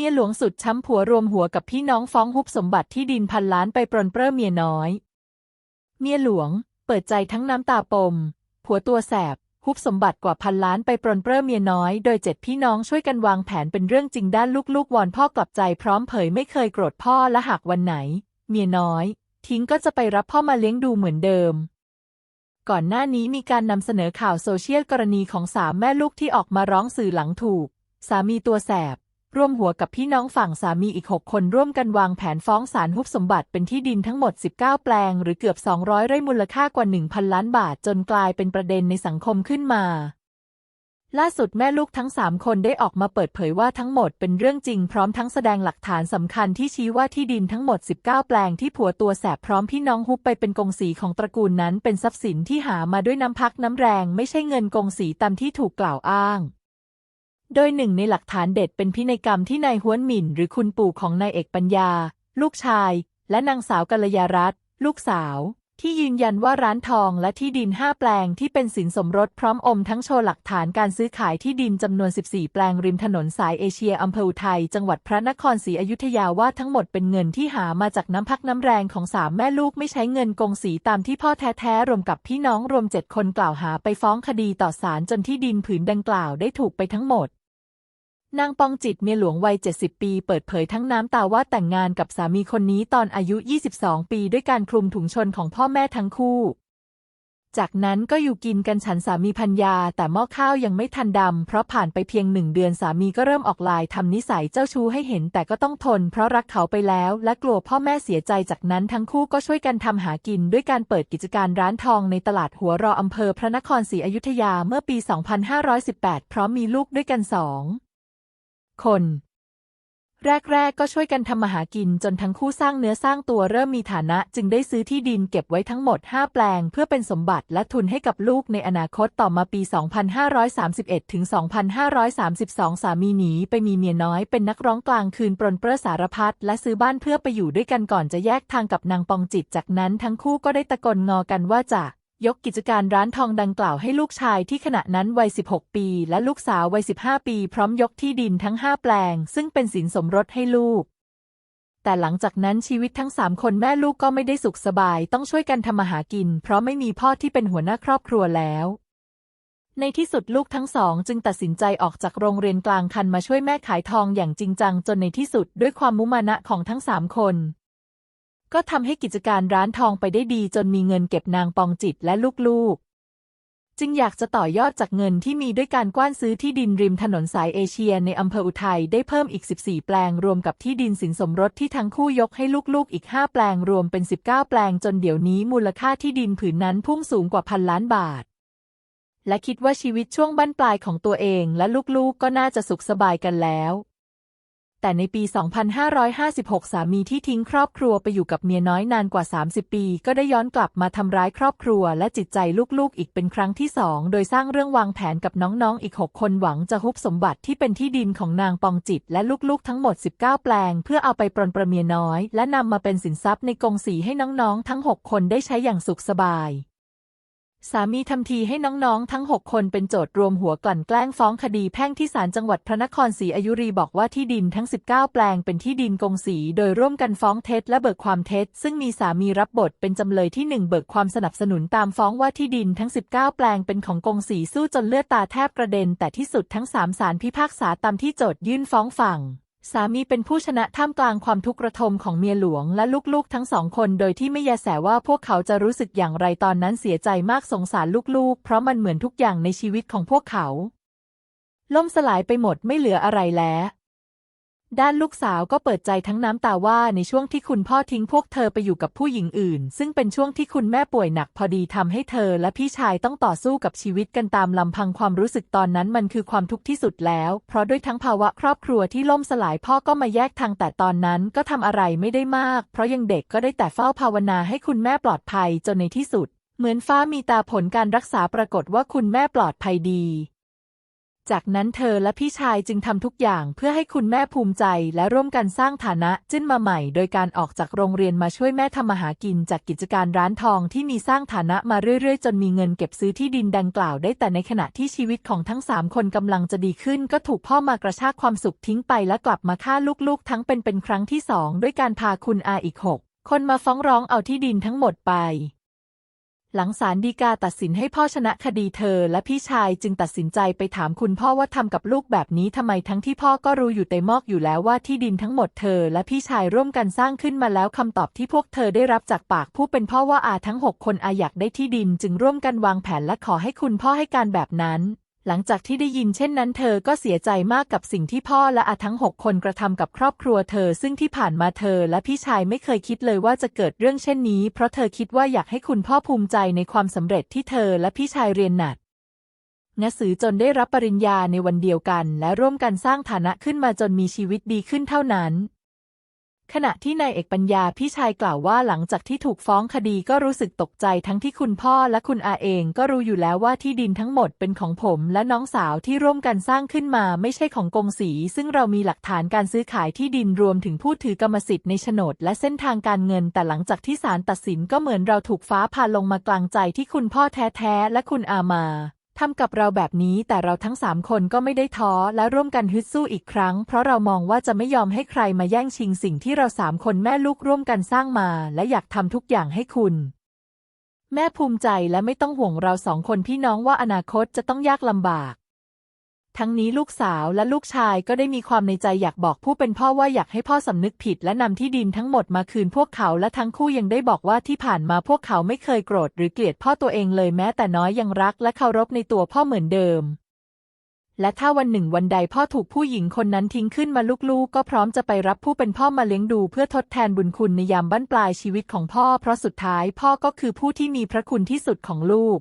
เมียหลวงสุดช้ำผัวรวมหัวกับพี่น้องฟ้องฮุบสมบัติที่ดินพันล้านไปปรนเปร้อเมียน้อย เมียหลวง เปิดใจทั้งน้ำตาปม ผัวตัวแสบฮุบสมบัติกว่าพันล้านไปปรนเปร้อเมียน้อย โดยเจ็ดพี่น้องช่วยกันวางแผนเป็นเรื่องจริงด้านลูกๆวอนพ่อกลับใจพร้อมเผยไม่เคยโกรธพ่อและหากวันไหน เมียน้อย ทิ้งก็จะไปรับพ่อมาเลี้ยงดูเหมือนเดิมก่อนหน้านี้มีการนำเสนอข่าวโซเชียลกรณีของสามแม่ลูกที่ออกมาร้องสื่อหลังถูก สามีตัวแสบ ร่วมหัวกับพี่น้องฝั่งสามีอีก 6 คนร่วมกันวางแผนฟ้องศาลฮุบสมบัติเป็นที่ดินทั้งหมด 19 แปลง หรือเกือบ 200 ไร่มูลค่ากว่า 1,000 ล้านบาทจนกลายเป็นประเด็นในสังคมขึ้นมา ล่าสุดแม่ลูกทั้ง 3 คนได้ออกมาเปิดเผยว่าทั้งหมดเป็นเรื่องจริงพร้อมทั้งแสดงหลักฐานสำคัญที่ชี้ว่าที่ดินทั้งหมด 19 แปลงที่ผัวตัวแสบพร้อมพี่น้องฮุบไปเป็นกงสีของตระกูลนั้นเป็นทรัพย์สินที่หามาด้วยน้ำพักน้ำแรง ไม่ใช่เงินกงสีตามที่ถูกกล่าวอ้าง โดยหนึ่งในหลักฐานเด็ดเป็นพินัยกรรมที่นายห้วนหมิ่น หรือคุณปู่ของนายเอกปัญญา ลูกชาย และนางสาวกัลยารัตน์ลูกสาว ที่ยืนยันว่าร้านทองและที่ดิน5แปลงที่เป็นสินสมรสพร้อมอมทั้งโชว์หลักฐานการซื้อขายที่ดินจำนวน 14 แปลงริมถนนสายเอเชียอำเภออุทัยจังหวัดพระนครศรีอยุธยาว่าทั้งหมดเป็นเงินที่หามาจากน้ำพักน้ำแรงของสามแม่ลูกไม่ใช้เงินกงสีตามที่พ่อแท้ๆรวมกับพี่น้องรวมเจ็ดคนกล่าวหาไปฟ้องคดีต่อศาลจนที่ดินผืนดังกล่าวได้ถูกไปทั้งหมด นางปองจิตเมียหลวงวัย 70 ปี เปิดเผยทั้งน้ำตาว่าแต่งงานกับสามีคนนี้ตอนอายุ 22 ปีด้วยการคลุมถุงชนของพ่อแม่ทั้งคู่ จากนั้นก็อยู่กินกันฉันสามีพัญญา แต่หม้อข้าวยังไม่ทันดำ เพราะผ่านไปเพียงหนึ่งเดือนสามีก็เริ่มออกลายทำนิสัยเจ้าชู้ให้เห็นแต่ก็ต้องทน เพราะรักเขาไปแล้ว และกลัวพ่อแม่เสียใจจากนั้นทั้งคู่ก็ช่วยกันทำหากิน ด้วยการเปิดกิจการร้านทองในตลาดหัวรออำเภอพระนครศรีอยุธยาเมื่อปี 2518 พร้อมมีลูกด้วยกันสอง คน แรก ๆ ก็ช่วยกันทำมาหากินจนทั้งคู่สร้างเนื้อสร้างตัวเริ่มมีฐานะจึงได้ซื้อที่ดินเก็บไว้ทั้งหมด 5 แปลง เพื่อเป็นสมบัติและทุนให้กับลูกในอนาคตต่อมาปี 2531 ถึง 2532 สามีหนีไปมีเมียน้อยเป็นนักร้องกลางคืนปรนเปื้อสารพัดและซื้อบ้านเพื่อไปอยู่ด้วยกันก่อนจะแยกทางกับนางปองจิต จากนั้นทั้งคู่ก็ได้ตะกนงอกันว่าจะ ยกกิจการร้านทองดังกล่าวให้ลูกชายที่ขณะนั้นวัย 16 ปี และลูกสาววัย 15 ปี พร้อมยกที่ดินทั้ง 5 แปลง ซึ่งเป็นสินสมรสให้ลูก แต่หลังจากนั้นชีวิตทั้ง 3 คนแม่ลูกก็ไม่ได้สุขสบายต้องช่วยกันทำมาหากิน เพราะไม่มีพ่อที่เป็นหัวหน้าครอบครัวแล้วในที่สุดลูกทั้งสองจึงตัดสินใจออกจากโรงเรียนกลางคันมาช่วยแม่ขายทองอย่างจริงจังจนในที่สุดด้วยความมุมานะของทั้งสามคน ก็ทำให้กิจการร้านทองไปได้ดีจนมีเงินเก็บนางปองจิตและลูกๆ จึงอยากจะต่อยอดจากเงินที่มีด้วยการกว้านซื้อที่ดินริมถนนสายเอเชียในอำเภออุทัยได้เพิ่มอีก 14 แปลงรวมกับที่ดินสินสมรสที่ทั้งคู่ยกให้ลูกๆ อีก 5 แปลงรวมเป็น 19 แปลงจนเดี๋ยวนี้มูลค่าที่ดินผืนนั้นพุ่งสูงกว่าพันล้านบาท และคิดว่าชีวิตช่วงบั้นปลายของตัวเองและลูกๆก็น่าจะสุขสบายกันแล้ว แต่ในปี 2556 สามีที่ทิ้งครอบครัวไปอยู่กับเมียน้อยนานกว่า 30 ปี ก็ได้ย้อนกลับมาทำร้ายครอบครัวและจิตใจลูกๆ อีกเป็นครั้งที่สอง โดยสร้างเรื่องวางแผนกับน้องๆ อีก 6 คนหวังจะฮุบสมบัติที่เป็นที่ดินของนางปองจิต และลูกๆ ทั้งหมด 19 แปลง เพื่อเอาไปปรนประเมียน้อย และนำมาเป็นสินทรัพย์ในกองสีให้น้องๆ ทั้ง 6 คนได้ใช้อย่างสุขสบาย สามีทำทีให้น้องๆ ทั้ง 6 คนเป็นโจทย์รวมหัวกลั่นแกล้งฟ้องคดีแพ่งที่ศาลจังหวัดพระนครศรีอยุธยาบอกว่าที่ดินทั้ง 19 แปลงเป็นที่ดินกงสี โดยร่วมกันฟ้องเท็จและเบิกความเท็จ ซึ่งมีสามีรับบทเป็นจำเลยที่ 1 เบิกความสนับสนุนตามฟ้องว่าที่ดินทั้ง 19 แปลงเป็นของกงสีสู้จนเลือดตาแทบกระเด็น แต่ที่สุดทั้ง3ศาลพิพากษาตามที่โจทยื่นฟ้องฝั่ง สามีเป็นผู้ชนะท่ามกลางความทุกข์ระทมของเมียหลวงและลูกๆทั้งสองคนโดยที่ไม่แยแสว่าพวกเขาจะรู้สึกอย่างไรตอนนั้นเสียใจมากสงสารลูกๆ เพราะมันเหมือนทุกอย่างในชีวิตของพวกเขา ล่มสลายไปหมดไม่เหลืออะไรแล้ว ด้านลูกสาวก็เปิดใจทั้งน้ำตาว่าในช่วงที่คุณพ่อทิ้งพวกเธอไปอยู่กับผู้หญิงอื่น ซึ่งเป็นช่วงที่คุณแม่ป่วยหนักพอดีทำให้เธอและพี่ชายต้องต่อสู้กับชีวิตกันตามลำพังความรู้สึกตอนนั้นมันคือความทุกข์ที่สุดแล้ว เพราะด้วยทั้งภาวะครอบครัวที่ล่มสลายพ่อก็มาแยกทางแต่ตอนนั้นก็ทำอะไรไม่ได้มาก เพราะยังเด็กก็ได้แต่เฝ้าภาวนาให้คุณแม่ปลอดภัยจนในที่สุด เหมือนฟ้ามีตาผลการรักษาปรากฏว่าคุณแม่ปลอดภัยดี จากนั้นเธอและพี่ชายจึงทำทุกอย่างเพื่อให้คุณแม่ภูมิใจและร่วมกันสร้างฐานะจิ้นมาใหม่ โดยการออกจากโรงเรียนมาช่วยแม่ทำมาหากินจากกิจการร้านทองที่มีสร้างฐานะมาเรื่อยๆ จนมีเงินเก็บซื้อที่ดินดังกล่าวได้แต่ในขณะที่ชีวิตของทั้งสามคนกำลังจะดีขึ้น ก็ถูกพ่อมากระชากความสุขทิ้งไปและกลับมาฆ่าลูกๆ ทั้งเป็นเป็นครั้งที่สองด้วยการพาคุณอาอีกหกคนมาฟ้องร้องเอาที่ดินทั้งหมดไป หลังศาลฎีกาตัดสินให้พ่อชนะคดีเธอ และพี่ชายจึงตัดสินใจไปถามคุณพ่อว่าทำกับลูกแบบนี้ทำไมทั้งที่พ่อก็รู้อยู่เตมอกอยู่แล้วว่าที่ดินทั้งหมดเธอ และพี่ชายร่วมกันสร้างขึ้นมาแล้วคำตอบที่พวกเธอได้รับจากปากผู้เป็นพ่อว่าอาทั้งหกคนอาอยากได้ที่ดินจึงร่วมกันวางแผนและขอให้คุณพ่อให้การแบบนั้น หลังจากที่ได้ยินเช่นนั้นเธอก็เสียใจมากกับสิ่งที่พ่อและอาทั้งหกคนกระทำกับครอบครัวเธอ ซึ่งที่ผ่านมาเธอและพี่ชายไม่เคยคิดเลยว่าจะเกิดเรื่องเช่นนี้ เพราะเธอคิดว่าอยากให้คุณพ่อภูมิใจในความสำเร็จที่เธอและพี่ชายเรียนหนักหนังสือจนได้รับปริญญาในวันเดียวกัน และร่วมกันสร้างฐานะขึ้นมาจนมีชีวิตดีขึ้นเท่านั้น ขณะที่นายเอกปัญญาพี่ชายกล่าวว่าหลังจากที่ถูกฟ้องคดีก็รู้สึกตกใจทั้งที่คุณพ่อและคุณอาเองก็รู้อยู่แล้วว่าที่ดินทั้งหมดเป็นของผมและน้องสาวที่ร่วมกันสร้างขึ้นมาไม่ใช่ของกงสี ซึ่งเรามีหลักฐานการซื้อขายที่ดินรวมถึงผู้ถือกรรมสิทธิ์ในโฉนดและเส้นทางการเงิน แต่หลังจากที่ศาลตัดสินก็เหมือนเราถูกฟ้าผ่าลงมากลางใจที่คุณพ่อแท้ๆและคุณอามา ทำกับเราแบบนี้แต่เราทั้งสามคนก็ไม่ได้ท้อและร่วมกันฮึดสู้อีกครั้ง เพราะเรามองว่าจะไม่ยอมให้ใครมาแย่งชิงสิ่งที่เราสามคนแม่ลูกร่วมกันสร้างมา และอยากทำทุกอย่างให้คุณ แม่ภูมิใจและไม่ต้องห่วงเราสองคนพี่น้องว่าอนาคตจะต้องยากลำบาก ทั้งนี้ลูกสาวและลูกชายก็ได้มีความในใจอยากบอกผู้เป็นพ่อว่าอยากให้พ่อสำนึกผิดและนำที่ดินทั้งหมดมาคืนพวกเขาและทั้งคู่ยังได้บอกว่าที่ผ่านมาพวกเขาไม่เคยโกรธหรือเกลียดพ่อตัวเองเลยแม้แต่น้อยยังรักและเคารพในตัวพ่อเหมือนเดิม และถ้าวันหนึ่งวันใดพ่อถูกผู้หญิงคนนั้นทิ้งขึ้นมาลูกๆ ก็พร้อมจะไปรับผู้เป็นพ่อมาเลี้ยงดูเพื่อทดแทนบุญคุณในยามบั้นปลายชีวิตของพ่อ เพราะสุดท้ายพ่อก็คือผู้ที่มีพระคุณที่สุดของลูก